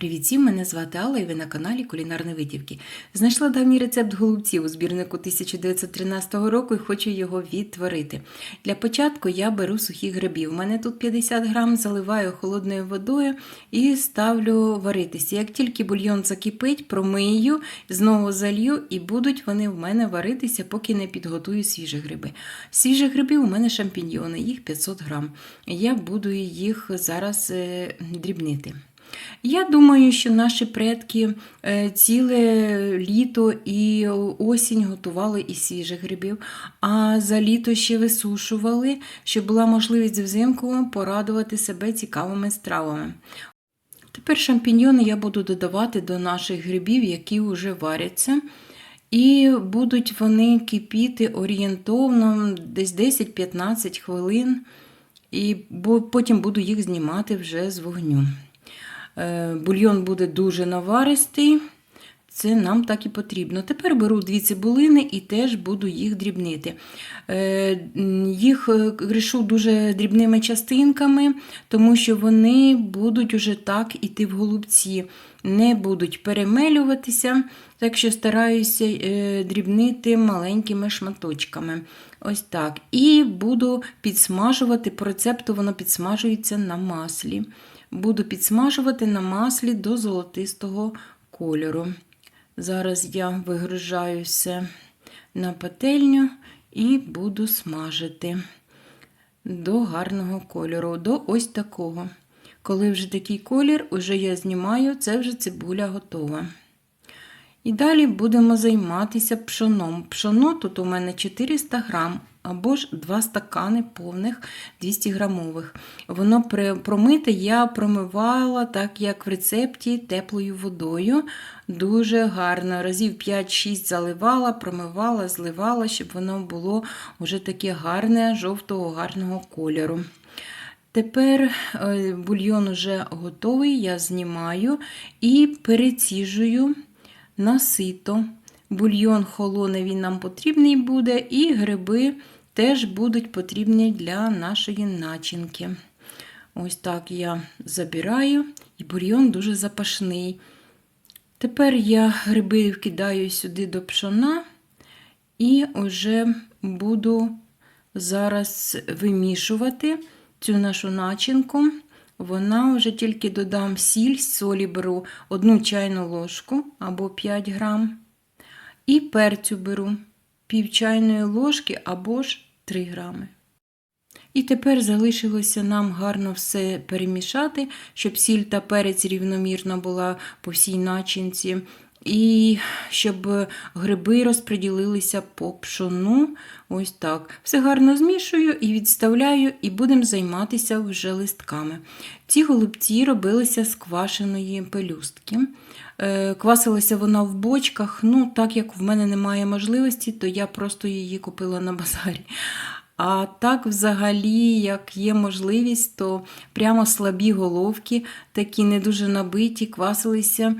Привіт всім, мене звати Алла і ви на каналі Кулінарні Витівки. Знайшла давній рецепт голубців у збірнику 1913 року і хочу його відтворити. Для початку я беру сухі гриби. У мене тут 50 грам, заливаю холодною водою і ставлю варитися. Як тільки бульйон закипить, промию, знову залью і будуть вони в мене варитися, поки не підготую свіжі гриби. Свіжі гриби у мене шампіньйони, їх 500 грам. Я буду їх зараз е, дрібнити. Я думаю, що наші предки е, ціле літо і осінь готували із свіжих грибів, а за літо ще висушували, щоб була можливість взимку порадувати себе цікавими стравами. Тепер шампіньйони я буду додавати до наших грибів, які вже варяться. І будуть вони кипіти орієнтовно десь 10-15 хвилин, і потім буду їх знімати вже з вогню. Е, бульйон буде дуже наваристий, це нам так і потрібно. Тепер беру дві цибулини і теж буду їх дрібнити. Е, їх гришу дуже дрібними частинками, тому що вони будуть уже так іти в голубці, не будуть перемелюватися, так що стараюся е, дрібнити маленькими шматочками. Ось так. І буду підсмажувати, по рецепту воно підсмажується на маслі буду підсмажувати на маслі до золотистого кольору. Зараз я вигружаю все на пательню і буду смажити до гарного кольору, до ось такого. Коли вже такий колір, уже я знімаю, це вже цибуля готова. І далі будемо займатися пшоном. Пшоно тут у мене 400 грам, або ж 2 стакани повних 200 грамових. Воно промите я промивала, так як в рецепті, теплою водою. Дуже гарно. Разів 5-6 заливала, промивала, зливала, щоб воно було вже таке гарне, жовтого, гарного кольору. Тепер е, бульйон вже готовий, я знімаю і переціжую на сито. Бульйон холоне він нам потрібний буде, і гриби теж будуть потрібні для нашої начинки. Ось так я забираю, і бульйон дуже запашний. Тепер я гриби вкидаю сюди до пшона і вже буду зараз вимішувати цю нашу начинку. Вона вже тільки додам сіль, солі беру одну чайну ложку або 5 грам. І перцю беру пів чайної ложки або ж 3 грами. І тепер залишилося нам гарно все перемішати, щоб сіль та перець рівномірно була по всій начинці. І щоб гриби розподілилися по пшону. Ось так. Все гарно змішую і відставляю, і будемо займатися вже листками. Ці голубці робилися з квашеної пелюстки. Е, квасилася вона в бочках. ну Так як в мене немає можливості, то я просто її купила на базарі. А так, взагалі, як є можливість, то прямо слабі головки, такі не дуже набиті, квасилися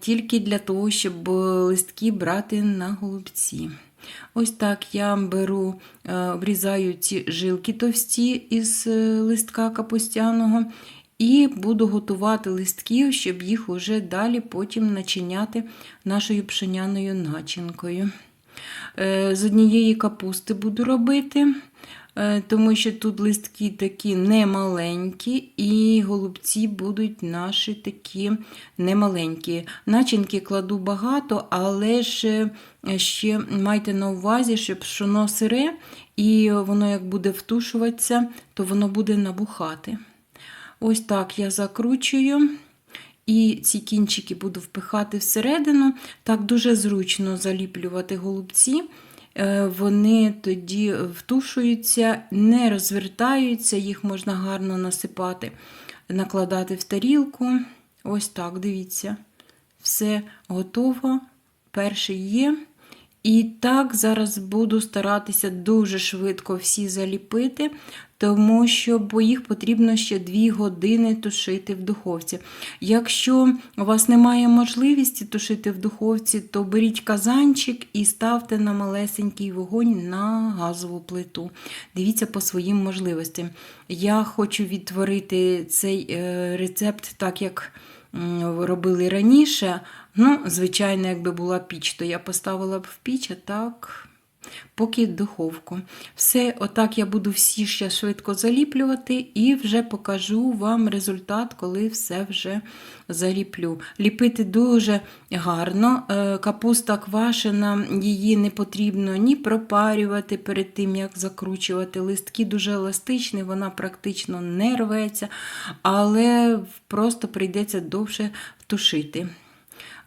тільки для того, щоб листки брати на голубці. Ось так я беру, е, врізаю ці жилки товсті із е, листка капустяного. І буду готувати листків, щоб їх уже далі потім начиняти нашою пшеняною начинкою. Е, з однієї капусти буду робити, е, тому що тут листки такі немаленькі, і голубці будуть наші такі немаленькі. Начинки кладу багато, але ж е, ще майте на увазі, щоб пшоно сире, і воно як буде втушуватися, то воно буде набухати. Ось так я закручую. І ці кінчики буду впихати всередину. Так дуже зручно заліплювати голубці. Е, вони тоді втушуються, не розвертаються, їх можна гарно насипати, накладати в тарілку. Ось так, дивіться, все готово. Перший є. І так, зараз буду старатися дуже швидко всі заліпити, тому що бо їх потрібно ще 2 години тушити в духовці. Якщо у вас немає можливості тушити в духовці, то беріть казанчик і ставте на малесенький вогонь на газову плиту. Дивіться по своїм можливостям. Я хочу відтворити цей е, рецепт так, як робили раніше. Ну, звичайно, якби була піч, то я поставила б в піч, а так. Поки в духовку. Все, отак я буду всі ще швидко заліплювати і вже покажу вам результат, коли все вже заліплю. Ліпити дуже гарно. Е, Капуста квашена, її не потрібно ні пропарювати перед тим, як закручувати. Листки дуже еластичні, вона практично не рветься, але просто прийдеться довше втушити.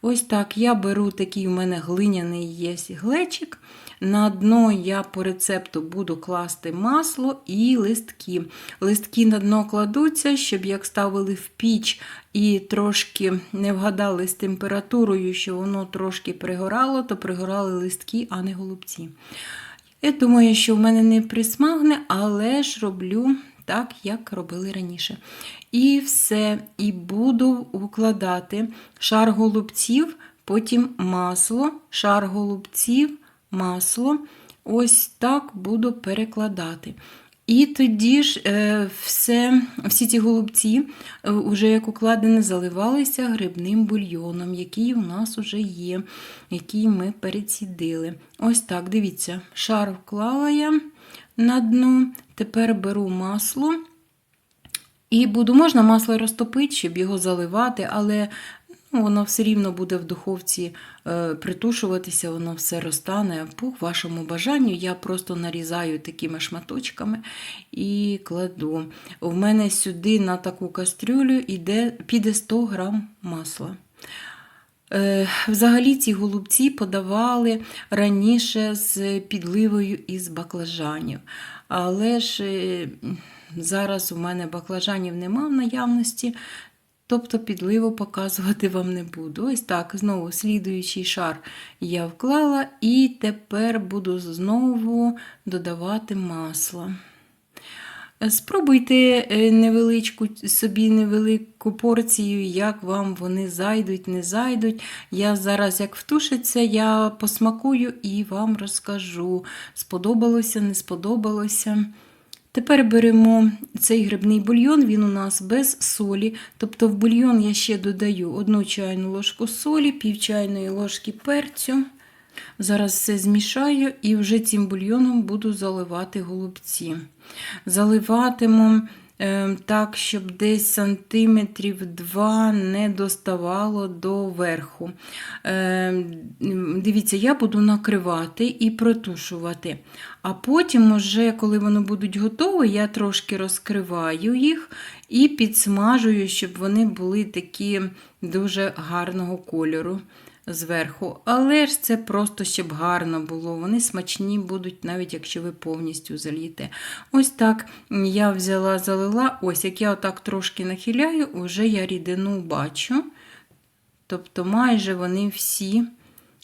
Ось так я беру такий у мене глиняний є глечик. На дно я по рецепту буду класти масло і листки. Листки на дно кладуться, щоб як ставили в піч і трошки не вгадали з температурою, що воно трошки пригорало, то пригорали листки, а не голубці. Я думаю, що в мене не присмагне, але ж роблю так, як робили раніше. І все. І буду укладати шар голубців, потім масло, шар голубців, масло. Ось так буду перекладати. І тоді ж е, все, всі ці голубці, е, уже як укладені, заливалися грибним бульйоном, який у нас вже є, який ми перецідили. Ось так, дивіться, шар вклала я на дно. Тепер беру масло. І буду, можна масло розтопити, щоб його заливати, але ну, воно все рівно буде в духовці е, притушуватися, воно все розтане. По вашому бажанню я просто нарізаю такими шматочками і кладу. У мене сюди на таку кастрюлю йде, піде 100 грам масла. Е, Взагалі ці голубці подавали раніше з підливою із баклажанів. Але ж е, зараз у мене баклажанів нема в наявності, тобто підливу показувати вам не буду. Ось так, знову слідуючий шар я вклала, і тепер буду знову додавати масло. Спробуйте е, невеличку собі невелику порцію, як вам вони зайдуть, не зайдуть. Я зараз, як втушиться, я посмакую і вам розкажу, сподобалося, не сподобалося. Тепер беремо цей грибний бульйон, він у нас без солі. Тобто в бульйон я ще додаю 1 чайну ложку солі, пів чайної ложки перцю. Зараз все змішаю і вже цим бульйоном буду заливати голубці. Заливатиму е, так, щоб десь сантиметрів 2 не доставало до верху. Е, дивіться, я буду накривати і протушувати. А потім, уже, коли вони будуть готові, я трошки розкриваю їх і підсмажую, щоб вони були такі дуже гарного кольору зверху. Але ж це просто щоб гарно було. Вони смачні будуть, навіть якщо ви повністю зальєте. Ось так я взяла, залила, ось як я отак трошки нахиляю, вже я рідину бачу. Тобто майже вони всі.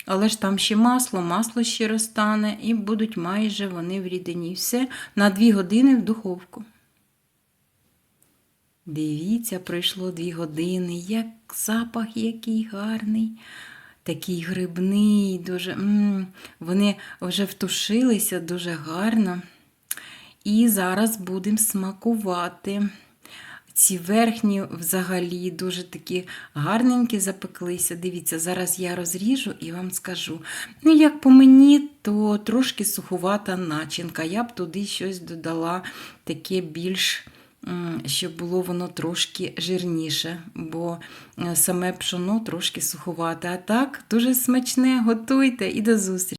Але ж там ще масло, масло ще розтане, і будуть майже вони в рідині. Все на 2 години в духовку. Дивіться, пройшло 2 години, як запах який гарний такий грибний, дуже, м -м, вони вже втушилися дуже гарно. І зараз будемо смакувати. Ці верхні взагалі дуже такі гарненькі запеклися. Дивіться, зараз я розріжу і вам скажу. Ну, як по мені, то трошки суховата начинка. Я б туди щось додала таке більш щоб було воно трошки жирніше, бо е, саме пшоно трошки суховате. А так, дуже смачне, готуйте і до зустрічі!